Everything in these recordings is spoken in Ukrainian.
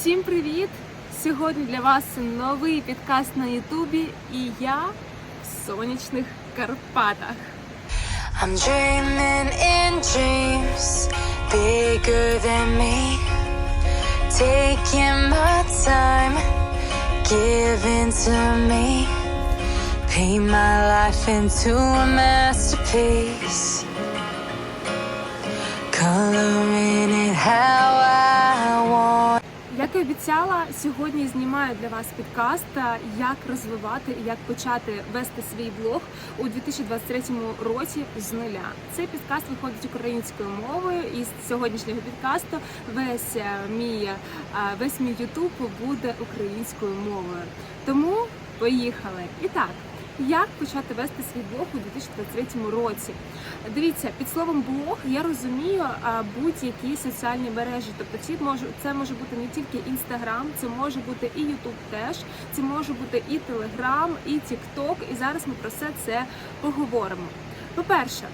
Всім привіт! Сьогодні для вас новий підкаст на Ютубі і я в сонячних Карпатах. I'm dreaming in dreams bigger than me. Taking my time, giving to me. Paint my life into a masterpiece. Coloring it how I. Як і обіцяла, сьогодні знімаю для вас підкаст як розвивати і як почати вести свій блог у 2023 році з нуля. Цей підкаст виходить українською мовою, і з сьогоднішнього підкасту весь е, мій е, весь мій ютуб буде українською мовою. Тому поїхали. І так. Як почати вести свій блог у 2023 році? Дивіться, під словом блог я розумію будь-які соціальні мережі. Тобто ці може це може бути не тільки інстаграм, це може бути і Ютуб теж, це може бути і Телеграм, і Тікток. І зараз ми про все це поговоримо. По-перше,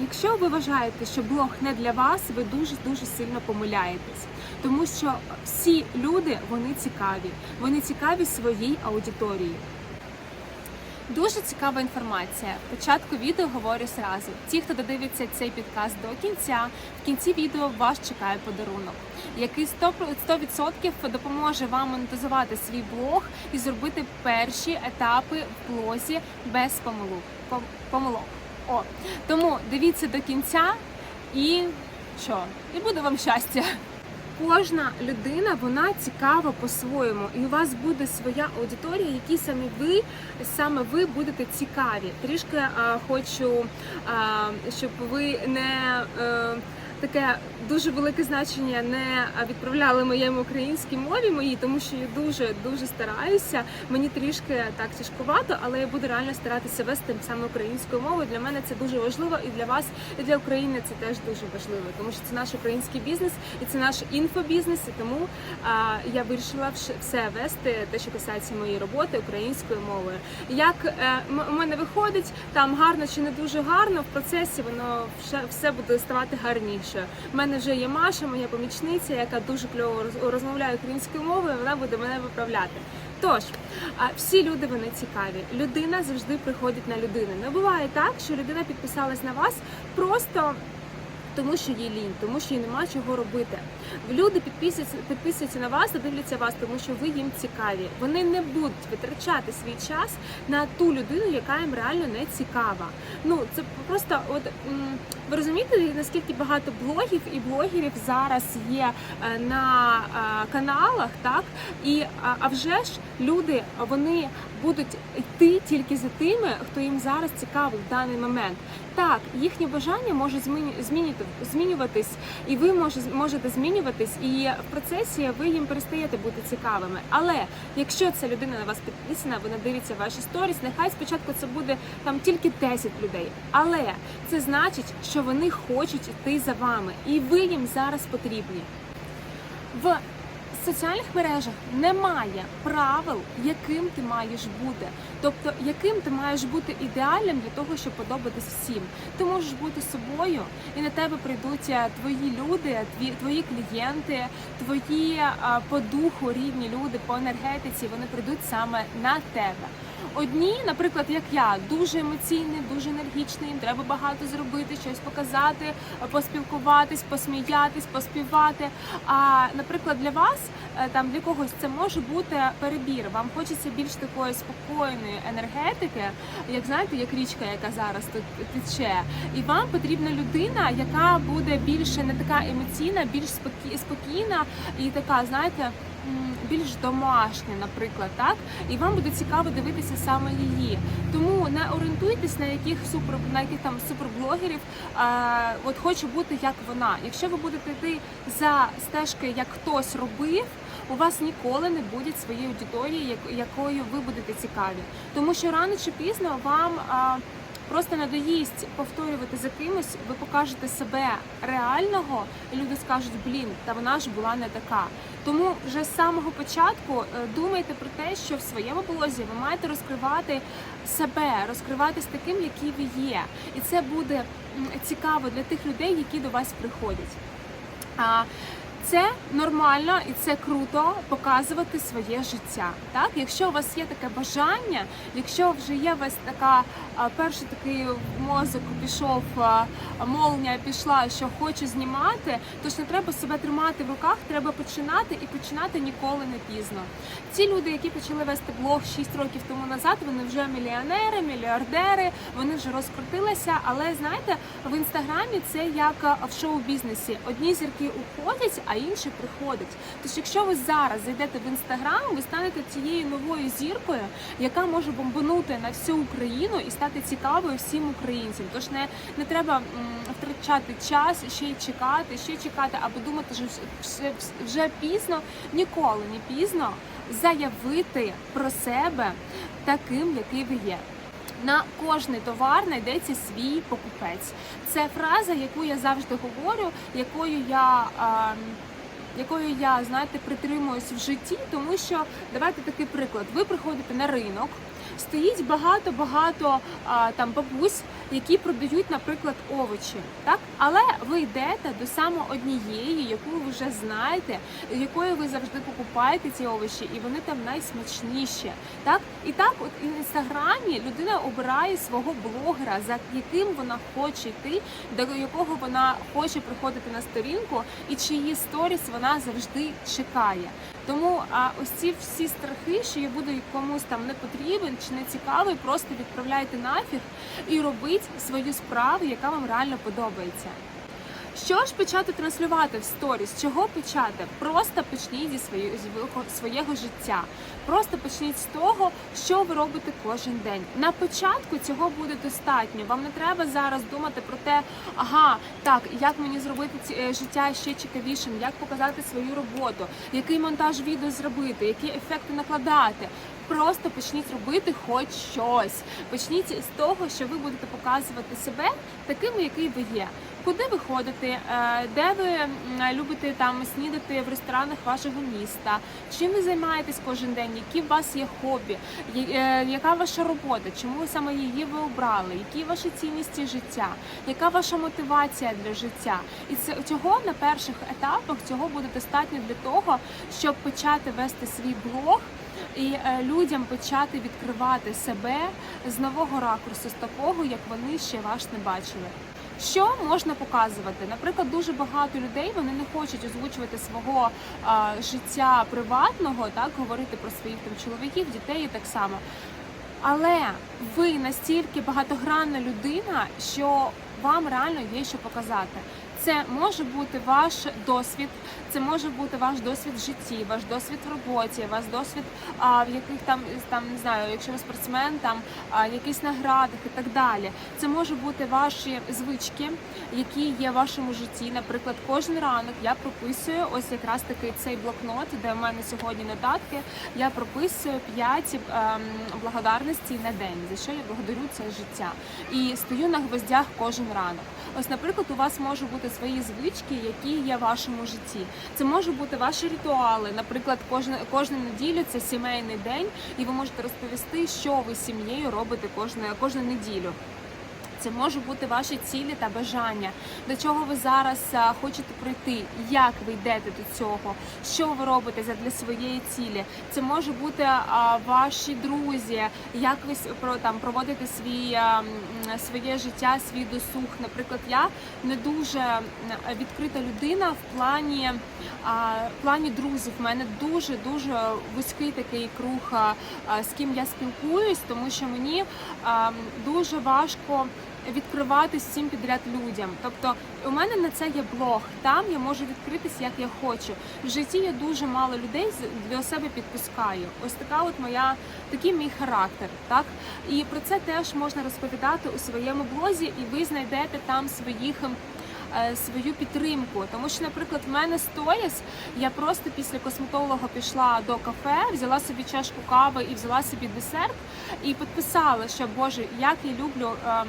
якщо ви вважаєте, що блог не для вас, ви дуже дуже сильно помиляєтесь, тому що всі люди вони цікаві, вони цікаві своїй аудиторії. Дуже цікава інформація. В початку відео говорю зразу. Ті, хто додивиться цей підкаст до кінця, в кінці відео вас чекає подарунок, який 100%, 100% допоможе вам монетизувати свій блог і зробити перші етапи в блозі без помилок. Помилок. О, тому дивіться до кінця і що? І буде вам щастя. Кожна людина вона цікава по-своєму, і у вас буде своя аудиторія, які саме ви саме ви будете цікаві. Трішки а, хочу, а, щоб ви не е, таке дуже велике значення не відправляли моєму українській мові моїй, тому що я дуже дуже стараюся. Мені трішки так тяжкувато, але я буду реально старатися вести саме українською мовою. Для мене це дуже важливо, і для вас, і для України це теж дуже важливо, тому що це наш український бізнес і це наш інфобізнес. І тому а, я вирішила все вести, те, що касається моєї роботи українською мовою. Як е, у мене виходить, там гарно чи не дуже гарно, в процесі воно все, все буде ставати гарніше. У мене вже є Маша, моя помічниця, яка дуже кльово розмовляє українською мовою. Вона буде мене виправляти. Тож, всі люди вони цікаві. Людина завжди приходить на людину. Не буває так, що людина підписалась на вас просто. Тому що їй лінь, тому що їй нема чого робити. Люди підписуються, підписуються на вас та дивляться вас, тому що ви їм цікаві. Вони не будуть витрачати свій час на ту людину, яка їм реально не цікава. Ну це просто, от ви розумієте, наскільки багато блогів і блогерів зараз є е, на е, каналах, так і а, а вже ж люди вони будуть йти тільки за тими, хто їм зараз цікавий в даний момент. Так, їхні бажання змінювати, змінюватись, і ви може, можете змінюватись, і в процесі ви їм перестаєте бути цікавими. Але якщо ця людина на вас підписана, вона дивиться ваші сторіс, нехай спочатку це буде там тільки 10 людей. Але це значить, що вони хочуть йти за вами, і ви їм зараз потрібні. В соціальних мережах немає правил, яким ти маєш бути. Тобто, яким ти маєш бути ідеальним для того, щоб подобатись всім. Ти можеш бути собою, і на тебе прийдуть е, твої люди, твої клієнти, твої а, по духу рівні люди, по енергетиці. Вони прийдуть саме на тебе. Одні, наприклад, як я, дуже емоційні, дуже енергічні, їм треба багато зробити, щось показати, поспілкуватись, посміятись, поспівати. А наприклад, для вас е, там для когось це може бути перебір. Вам хочеться більш такої спокійної енергетики, як знаєте, як річка, яка зараз тут тече. І вам потрібна людина, яка буде більше не така емоційна, більш спокі- спокійна і така, знаєте. Більш домашня, наприклад, так і вам буде цікаво дивитися саме її. Тому не орієнтуйтесь на яких супер на яких там суперблогерів. А, от хочу бути як вона. Якщо ви будете йти за стежкою, як хтось робив, у вас ніколи не буде своєї аудиторії, як- якою ви будете цікаві. Тому що рано чи пізно вам. А, Просто надоїсть повторювати за кимось, ви покажете себе реального, і люди скажуть, блін, та вона ж була не така. Тому вже з самого початку е, думайте про те, що в своєму блозі ви маєте розкривати себе, розкриватись таким, який ви є. І це буде цікаво для тих людей, які до вас приходять. Це нормально і це круто показувати своє життя. Так, якщо у вас є таке бажання, якщо вже є у вас така перший такий мозок пішов, а, молния пішла, що хочу знімати, то ж не треба себе тримати в руках, треба починати і починати ніколи не пізно. Ці люди, які почали вести блог 6 років тому назад, вони вже мільйонери, мільярдери, вони вже розкрутилися. Але знаєте, в інстаграмі це як в шоу-бізнесі. Одні зірки уходять, а інші приходять. Тож, якщо ви зараз зайдете в інстаграм, ви станете цією новою зіркою, яка може бомбанути на всю Україну і стати цікавою всім українцям. Тож не, не треба м, втрачати час, ще й чекати, ще чекати, або думати, що вже, вже пізно, ніколи не пізно заявити про себе таким, який ви є. На кожний товар знайдеться свій покупець. Це фраза, яку я завжди говорю, якою я. А, якою я знаєте притримуюсь в житті, тому що давайте такий приклад. Ви приходите на ринок, стоїть багато багато а, там бабусь, які продають, наприклад, овочі, так але ви йдете до саме однієї, яку ви вже знаєте, якої ви завжди покупаєте ці овочі, і вони там найсмачніші. Так і так, от в інстаграмі людина обирає свого блогера, за яким вона хоче йти, до якого вона хоче приходити на сторінку, і чиї сторіс вона завжди чекає. Тому а ось ці всі страхи, що я буду комусь там не потрібен чи не цікавий, просто відправляйте нафіг і робіть свою справу, яка вам реально подобається. Що ж почати транслювати в сторіс? Чого почати? Просто почніть зі своєї зі свого життя. Просто почніть з того, що ви робите кожен день. На початку цього буде достатньо. Вам не треба зараз думати про те, ага, так як мені зробити ці- е, життя ще цікавішим, як показати свою роботу, який монтаж відео зробити, які ефекти накладати. Просто почніть робити хоч щось. Почніть з того, що ви будете показувати себе таким, який ви є. Куди ви ходите, де ви любите там снідати в ресторанах вашого міста? Чим ви займаєтесь кожен день? Які у вас є хобі? Е, Яка ваша робота? Чому саме її ви обрали? Які ваші цінності життя? Яка ваша мотивація для життя? І це цього на перших етапах цього буде достатньо для того, щоб почати вести свій блог і е, людям почати відкривати себе з нового ракурсу, з такого, як вони ще вас не бачили. Що можна показувати? Наприклад, дуже багато людей вони не хочуть озвучувати свого а, життя приватного, так говорити про своїх там чоловіків, дітей і так само. Але ви настільки багатогранна людина, що вам реально є що показати. Це може бути ваш досвід, це може бути ваш досвід в житті, ваш досвід в роботі, ваш досвід а, в яких там там не знаю, якщо ви спортсмен, там а, якісь наградах і так далі. Це може бути ваші звички, які є в вашому житті. Наприклад, кожен ранок я прописую ось якраз такий цей блокнот, де в мене сьогодні нотатки. Я прописую п'ять ем, благодарностей на день, за що я благодарю це життя. І стою на гвоздях кожен ранок. Ось, наприклад, у вас можуть бути свої звички, які є в вашому житті. Це можуть бути ваші ритуали. Наприклад, кожну кожну неділю це сімейний день, і ви можете розповісти, що ви з сім'єю робите кожну, кожну неділю. Це можуть бути ваші цілі та бажання, до чого ви зараз хочете прийти, як ви йдете до цього, що ви робите для своєї цілі. Це може бути ваші друзі, як ви там проводите свій своє життя, свій досуг. Наприклад, я не дуже відкрита людина в плані в плані друзів. У мене дуже дуже вузький такий круг, з ким я спілкуюсь, тому що мені дуже важко відкриватись всім підряд людям. Тобто у мене на це є блог. Там я можу відкритися як я хочу. В житті я дуже мало людей до себе підпускаю. Ось така от моя такий мій характер. Так і про це теж можна розповідати у своєму блозі, і ви знайдете там своїх. ем, е, Свою підтримку, тому що, наприклад, в мене сторіс, я просто після косметолога пішла до кафе, взяла собі чашку кави і взяла собі десерт, і підписала, що Боже, як я люблю ем,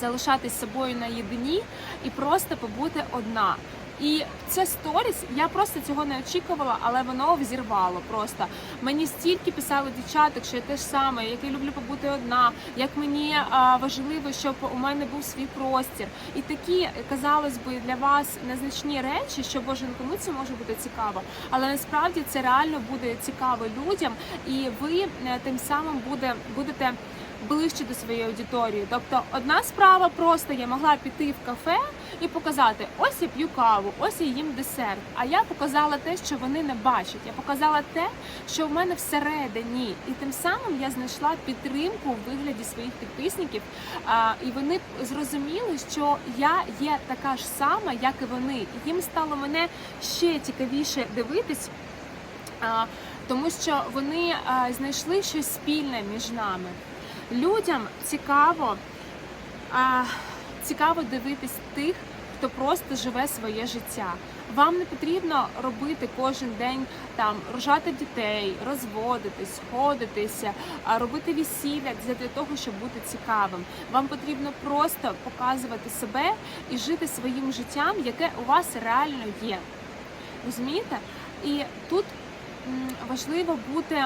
залишатись собою наєдині і просто побути одна. І це сторіс, я просто цього не очікувала, але воно взірвало просто. Мені стільки писали дівчаток, що я те ж саме, як я люблю побути одна, як мені а, важливо, щоб у мене був свій простір. І такі, казалось би, для вас незначні речі, що боже, ну кому це може бути цікаво. Але насправді це реально буде цікаво людям, і ви е, тим самим буде, будете ближче до своєї аудиторії. Тобто, одна справа просто я могла піти в кафе і показати: ось я п'ю каву, ось я їм десерт. А я показала те, що вони не бачать. Я показала те, що в мене всередині, і тим самим я знайшла підтримку в вигляді своїх підписників. І вони зрозуміли, що я є така ж сама, як і вони. Їм стало мене ще цікавіше дивитись. Тому що вони знайшли щось спільне між нами. Людям цікаво, а, цікаво дивитись тих, хто просто живе своє життя. Вам не потрібно робити кожен день там рожати дітей, розводитись, ходитися, робити весілля для того, щоб бути цікавим. Вам потрібно просто показувати себе і жити своїм життям, яке у вас реально є. Розумієте? І тут важливо бути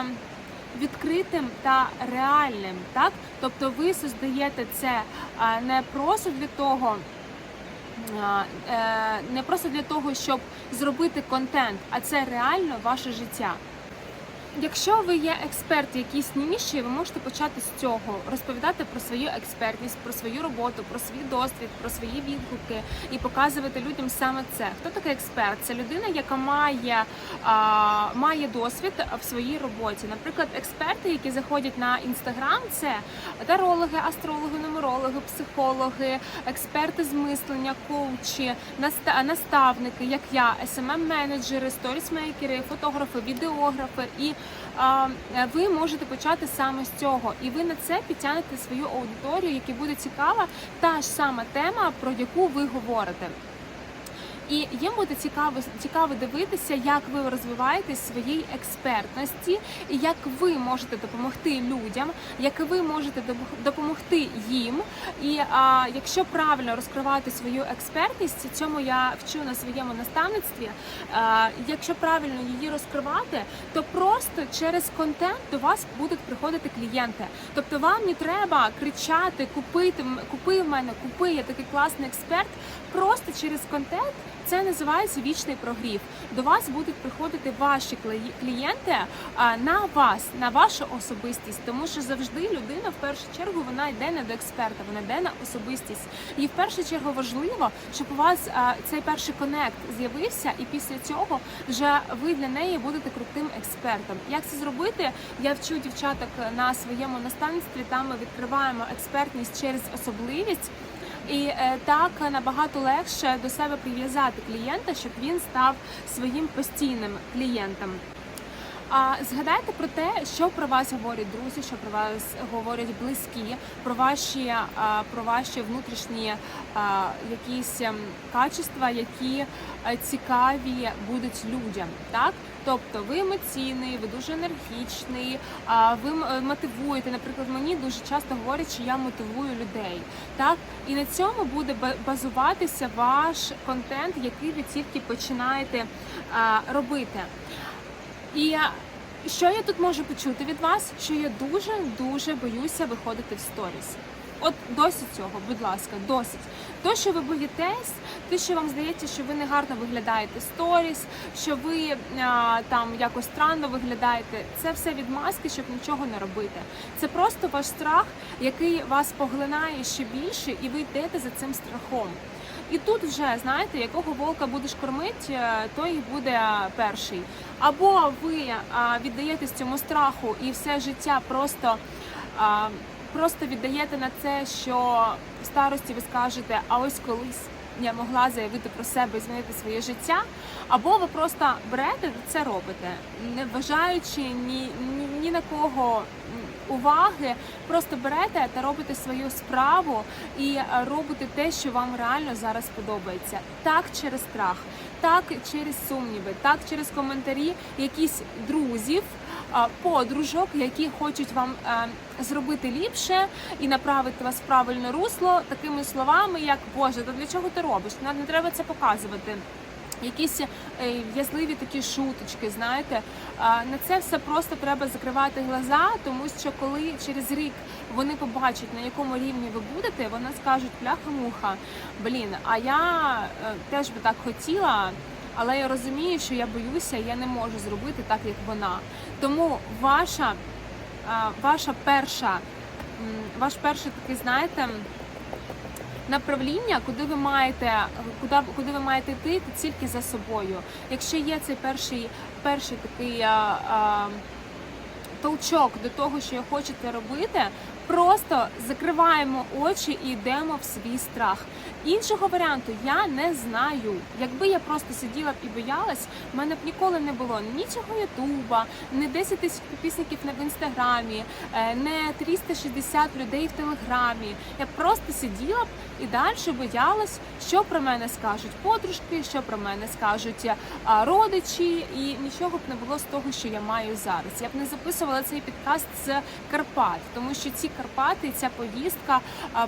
відкритим та реальним, так? Тобто ви создаєте це не просто для того. е, Не просто для того, щоб зробити контент, а це реально ваше життя. Якщо ви є експерт в ніші, ви можете почати з цього розповідати про свою експертність, про свою роботу, про свій досвід, про свої відгуки і показувати людям саме це. Хто такий експерт? Це людина, яка має, а, має досвід в своїй роботі. Наприклад, експерти, які заходять на інстаграм, це тарологи, астрологи, нумерологи, психологи, експерти з мислення, коучі, наста- наставники, як я, smm менеджери сторісмейкери, фотографи, відеографи і ви можете почати саме з цього, і ви на це підтягнете свою аудиторію, яка буде цікава та ж сама тема, про яку ви говорите. І їм буде цікаво цікаво дивитися, як ви розвиваєтесь в своїй експертності, і як ви можете допомогти людям, як ви можете допомогти їм. І а, якщо правильно розкривати свою експертність, цьому я вчу на своєму наставництві. А, якщо правильно її розкривати, то просто через контент до вас будуть приходити клієнти. Тобто вам не треба кричати, купити купи в мене, купи, я такий класний експерт. Просто через контент це називається вічний прогрів. До вас будуть приходити ваші клієнти на вас, на вашу особистість, тому що завжди людина в першу чергу вона йде не до експерта, вона йде на особистість. І в першу чергу важливо, щоб у вас цей перший конект з'явився, і після цього вже ви для неї будете крутим експертом. Як це зробити? Я вчу дівчаток на своєму наставництві. Там ми відкриваємо експертність через особливість. І е, так набагато легше до себе прив'язати клієнта, щоб він став своїм постійним клієнтом. А згадайте про те, що про вас говорять друзі, що про вас говорять близькі, про ваші про ваші внутрішні якісь ем, качества, які е, цікаві будуть людям. Так, тобто ви емоційний, ви дуже енергічний, ви е, мотивуєте. Наприклад, мені дуже часто говорять, що я мотивую людей. Так, і на цьому буде базуватися ваш контент, який ви тільки починаєте робити. І що я тут можу почути від вас? Що я дуже дуже боюся виходити в сторіс. От досить цього, будь ласка, досить. То, що ви боїтесь, те, що вам здається, що ви не гарно виглядаєте сторіс, що ви а, там якось странно виглядаєте, це все відмазки, щоб нічого не робити. Це просто ваш страх, який вас поглинає ще більше, і ви йдете за цим страхом. І тут вже знаєте, якого волка будеш кормити, е, той буде перший. Або ви віддаєтесь цьому страху і все життя просто. Просто віддаєте на це, що в старості ви скажете, а ось колись я могла заявити про себе і змінити своє життя, або ви просто берете це робите, не вважаючи ні, ні, ні на кого уваги, просто берете та робите свою справу і е, робите те, що вам реально зараз подобається. Так через страх, так через сумніви, так через коментарі якісь друзів, подружок, які хочуть вам е, зробити ліпше і направити вас в правильне русло такими словами, як Боже, то для чого ти робиш? Нам не треба це показувати. Якісь е, в'язливі такі шуточки, знаєте. На це все просто треба закривати глаза, тому що коли через рік вони побачать, на якому рівні ви будете, вони скажуть пляха-муха. Блін, а я е, теж би так хотіла. Але я розумію, що я боюся, я не можу зробити так, як вона. Тому ваша, ваша перша, ваш перший такий, знаєте, направління, куди ви маєте, куди, куди ви маєте йти, тільки за собою. Якщо є цей перший, перший такий а, а, толчок до того, що хочете робити, просто закриваємо очі і йдемо в свій страх. Іншого варіанту я не знаю. Якби я просто сиділа б і боялась, в мене б ніколи не було ні цього Ютуба, ні 10 тисяч підписників в інстаграмі, е, не 360 людей в телеграмі. Я просто сиділа б і далі боялась, що про мене скажуть подружки, що про мене скажуть родичі, і нічого б не було з того, що я маю зараз. Я б не записувала цей підкаст з Карпат, тому що ці Карпати, ця поїздка,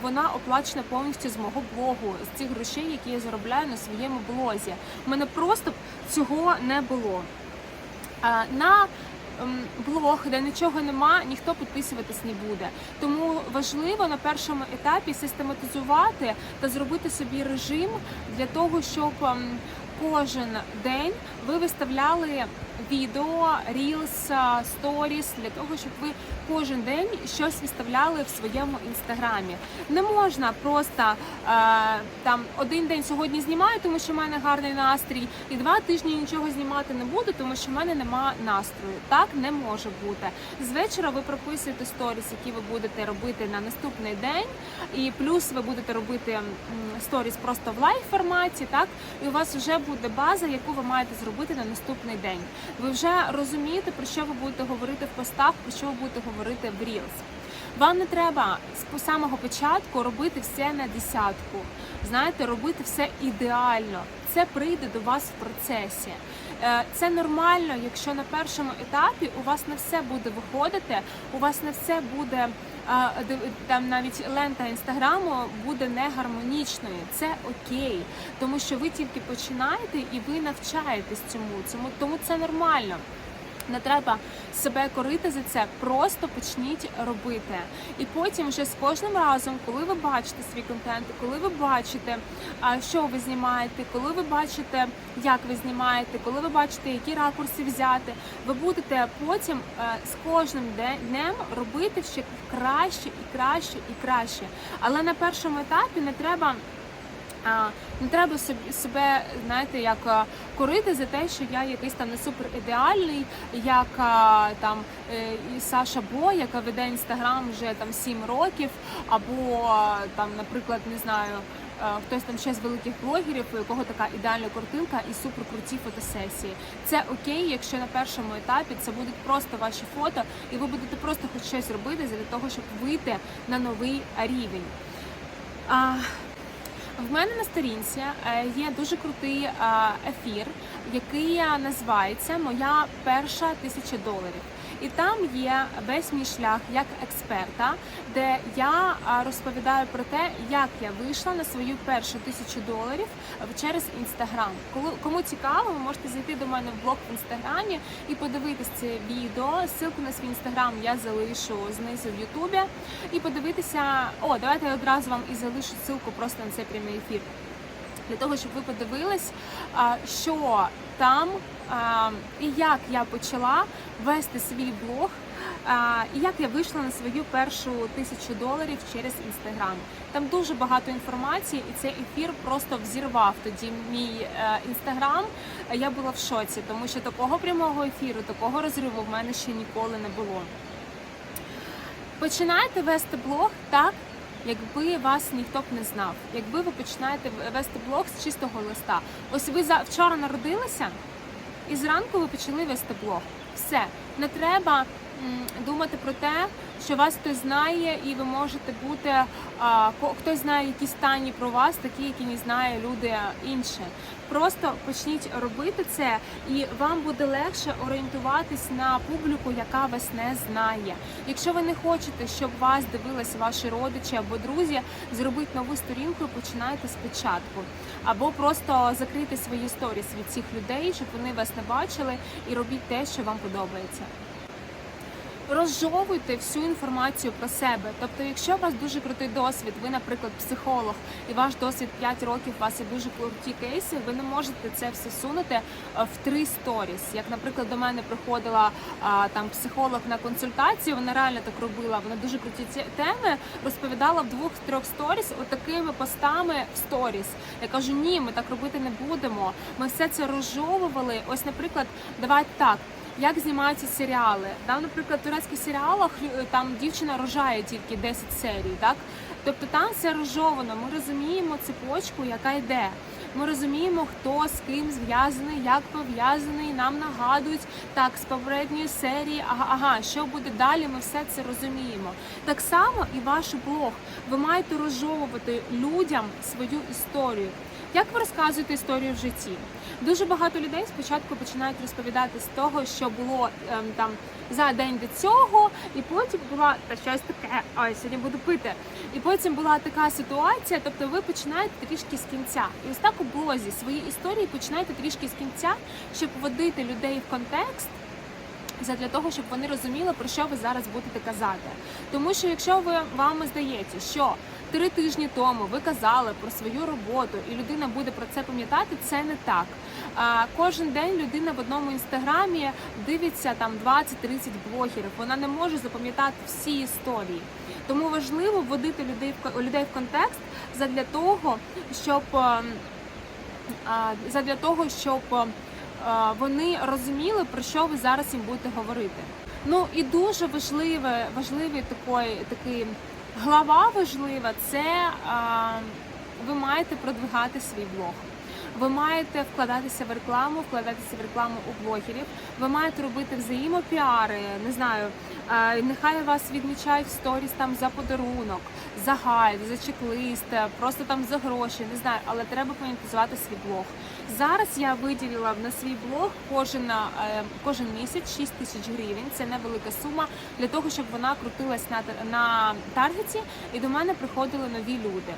вона оплачена повністю з мого блогу, з цих грошей, які я заробляю на своєму блозі. У мене просто цього не було. На ем, блог, де нічого нема, ніхто підписуватись не буде. Тому важливо на першому етапі систематизувати та зробити собі режим для того, щоб ем, кожен день ви виставляли відео, рілс, сторіс для того, щоб ви кожен день щось виставляли в своєму інстаграмі. Не можна просто е, там один день сьогодні знімаю, тому що в мене гарний настрій, і два тижні нічого знімати не буду, тому що в мене нема настрою. Так не може бути. З вечора ви прописуєте сторіс, які ви будете робити на наступний день, і плюс ви будете робити сторіс просто в лайв форматі, так і у вас вже буде база, яку ви маєте зробити на наступний день. Ви вже розумієте, про що ви будете говорити в постах, про що ви будете говорити в Reels. Вам не треба з самого початку робити все на десятку. Знаєте, робити все ідеально. Це прийде до вас в процесі. Е, Це нормально, якщо на першому етапі у вас не все буде виходити, у вас не все буде а, там навіть лента інстаграму буде не гармонічною. Це окей, тому що ви тільки починаєте і ви навчаєтесь. Цьому тому це нормально. Не треба себе корити за це, просто почніть робити. І потім вже з кожним разом, коли ви бачите свій контент, коли ви бачите, що ви знімаєте, коли ви бачите, як ви знімаєте, коли ви бачите, які ракурси взяти, ви будете потім е, з кожним днем робити ще краще і краще і краще. Але на першому етапі не треба. Не треба себе, знаєте, як корити за те, що я якийсь там не супер ідеальний, як там е, Саша Бо, яка веде інстаграм вже там 7 років, або там, наприклад, не знаю. Хтось там ще з великих блогерів, у якого така ідеальна картинка і супер круті фотосесії. Це окей, якщо на першому етапі це будуть просто ваші фото, і ви будете просто хоч щось робити для того, щоб вийти на новий рівень. В мене на сторінці е, є дуже крутий е, ефір, який е, називається Моя перша тисяча доларів. І там є весь мій шлях як експерта, де я е, розповідаю про те, як я вийшла на свою першу тисячу доларів через інстаграм. Кому цікаво, ви можете зайти до мене в блог в інстаграмі і подивитись це відео. Ссылку на свій інстаграм я залишу знизу в Ютубі. І подивитися. О, давайте я одразу вам і залишу ссылку просто на цей прямий ефір. Для того, щоб ви подивились, що там і як я почала вести свій блог, і як я вийшла на свою першу тисячу доларів через інстаграм. Там дуже багато інформації, і цей ефір просто взірвав тоді мій е, інстаграм. Я була в шоці, тому що такого прямого ефіру, такого розриву в мене ще ніколи не було. Починайте вести блог так, якби вас ніхто б не знав. Якби ви починаєте вести блог з чистого листа. Ось ви за вчора народилися, і зранку ви почали вести блог. Все, не треба думати про те, що вас хтось знає, і ви можете бути а, хтось знає якісь дані про вас, такі, які не знає люди інші. Просто почніть робити це, і вам буде легше орієнтуватись на публіку, яка вас не знає. Якщо ви не хочете, щоб вас дивилися ваші родичі або друзі, зробіть нову сторінку і починайте спочатку. або просто закрити свої сторіс від цих людей, щоб вони вас не бачили, і робіть те, що вам подобається. Розжовуйте всю інформацію про себе. Тобто, якщо у вас дуже крутий досвід, ви, наприклад, психолог, і ваш досвід 5 років, у вас є дуже круті кейси, ви не можете це все сунути е, в три сторіс. Як, наприклад, до мене приходила там психолог на консультацію, вона реально так робила. Вона дуже круті теми розповідала в двох-трьох сторіс, отакими постами в сторіс. Я кажу, ні, ми так робити не будемо. Ми все це розжовували. Ось, наприклад, давайте так. Як знімаються серіали? Там, наприклад, в турецьких серіалах там дівчина рожає тільки 10 серій, так? Тобто там все розжовано. Ми розуміємо цепочку, яка йде. Ми розуміємо, хто з ким зв'язаний, як пов'язаний. Нам нагадують так з попередньої серії. Ага, ага, що буде далі? Ми все це розуміємо. Так само і ваш блог. Ви маєте розжовувати людям свою історію. Як ви розказуєте історію в житті? Дуже багато людей спочатку починають розповідати з того, що було ем, там за день до цього, і потім була та щось таке. Ой, сьогодні буду пити. І потім була така ситуація. Тобто, ви починаєте трішки з кінця. І ось так у блозі свої історії починаєте трішки з кінця, щоб вводити людей в контекст. Задля того, щоб вони розуміли, про що ви зараз будете казати. Тому що якщо ви вам здається, що три тижні тому ви казали про свою роботу, і людина буде про це пам'ятати, це не так. Кожен день людина в одному інстаграмі дивиться там 20-30 блогерів. Вона не може запам'ятати всі історії. Тому важливо вводити людей в людей в контекст задля того, щоб ем, задля того, щоб е, вони розуміли, про що ви зараз їм будете говорити. Ну і дуже важливе, важливий такий, такий глава важлива це а, ви маєте продвигати свій блог. Ви маєте вкладатися в рекламу, вкладатися в рекламу у блогерів. Ви маєте робити взаємопіари, не знаю. е, Нехай вас відмічають в сторіс там за подарунок, за гайд, за чек-лист, е, просто там за гроші, не знаю, але треба монетизувати свій блог. Зараз я виділила на свій блог кожен, е, кожен місяць 6 тисяч гривень. Це невелика сума для того, щоб вона крутилась на, на таргеті і до мене приходили нові люди.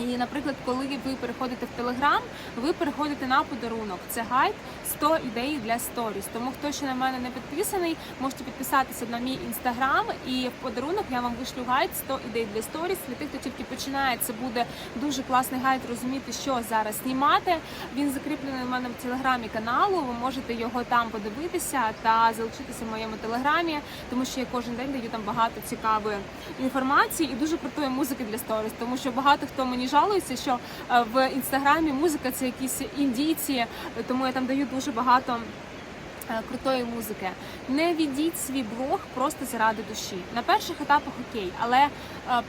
І, наприклад, коли ви переходите в Телеграм, ви переходите на подарунок. Це гайд 100 ідей для сторіс. Тому хто ще на мене не підписаний, можете підписатися на мій інстаграм. І в подарунок я вам вишлю гайд 100 ідей для сторіс. Для тих, хто тільки починає, це буде дуже класний гайд розуміти, що зараз знімати. Він закріплений у мене в телеграмі каналу. Ви можете його там подивитися та залишитися в моєму телеграмі, тому що я кожен день даю там багато цікавої інформації і дуже крутої музики для сторіс. Тому що багато хто мені жалується, що е, в інстаграмі музика це якісь індійці, тому я там даю дуже багато. Е, Крутої музики не відіть свій блог просто заради душі. На перших етапах окей, але е,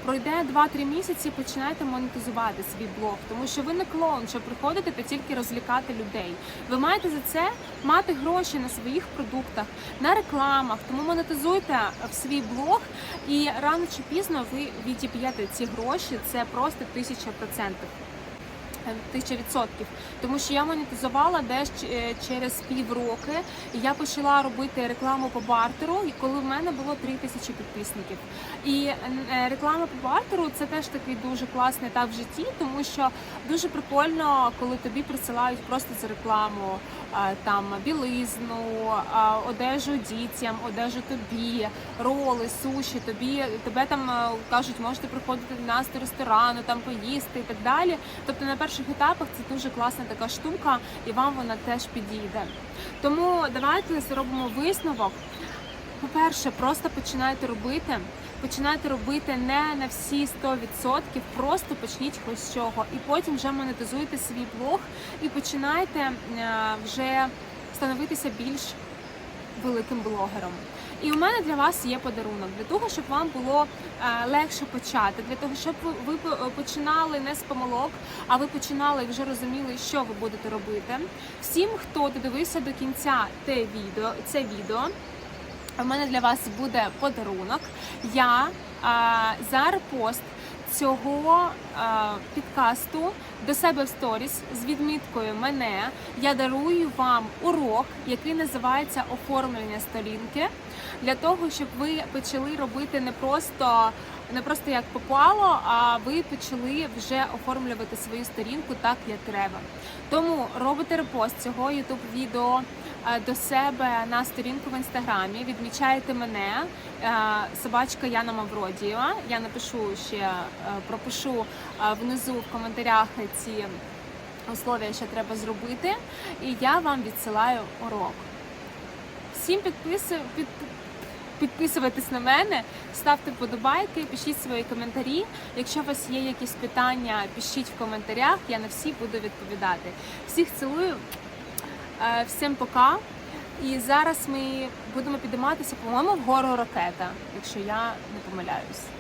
пройде 2-3 місяці. Починайте монетизувати свій блог, тому що ви не клоун, що приходите та тільки розлікати людей. Ви маєте за це мати гроші на своїх продуктах, на рекламах. Тому монетизуйте в свій блог, і рано чи пізно ви відіб'єте ці гроші. Це просто тисяча процентів. Тисяча відсотків, тому що я монетизувала десь е, через півроки. Я почала робити рекламу по бартеру, коли в мене було 3 тисячі підписників. І е, реклама по бартеру це теж такий дуже класний етап в житті, тому що дуже прикольно, коли тобі присилають просто за рекламу е, там білизну, е, одежу дітям, одежу тобі, роли, суші. Тобі тебе там е, кажуть, можете приходити до нас до ресторану, там поїсти і так далі. Тобто на перших етапах це дуже класна така штука, і вам вона теж підійде. Тому давайте зробимо висновок. По-перше, просто починайте робити. Починайте робити не на всі 100%, просто почніть хоч з чого. І потім вже монетизуйте свій блог і починайте е, вже становитися більш великим блогером. І у мене для вас є подарунок для того, щоб вам було е, легше почати, для того, щоб ви, починали не з помилок, а ви починали і вже розуміли, що ви будете робити. Всім, хто додивився до кінця те відео, це відео. У мене для вас буде подарунок. Я а, за репост цього е, підкасту до себе в сторіс з відміткою мене я дарую вам урок, який називається оформлення сторінки, для того, щоб ви почали робити не просто не просто як попало, а ви почали вже оформлювати свою сторінку так, як треба. Тому робите репост цього youtube відео е, до себе на сторінку в інстаграмі, відмічаєте мене, е, собачка Яна Мавродієва. Я напишу ще, е, пропишу внизу в коментарях ці условия, що треба зробити, і я вам відсилаю урок. Всім підпису, під, підписуйтесь на мене, ставте вподобайки, пишіть свої коментарі. Якщо у вас є якісь питання, пишіть в коментарях, я на всі буду відповідати. Всіх цілую, Е, всім пока. І зараз ми будемо підійматися, по-моєму, вгору ракета, якщо я не помиляюсь.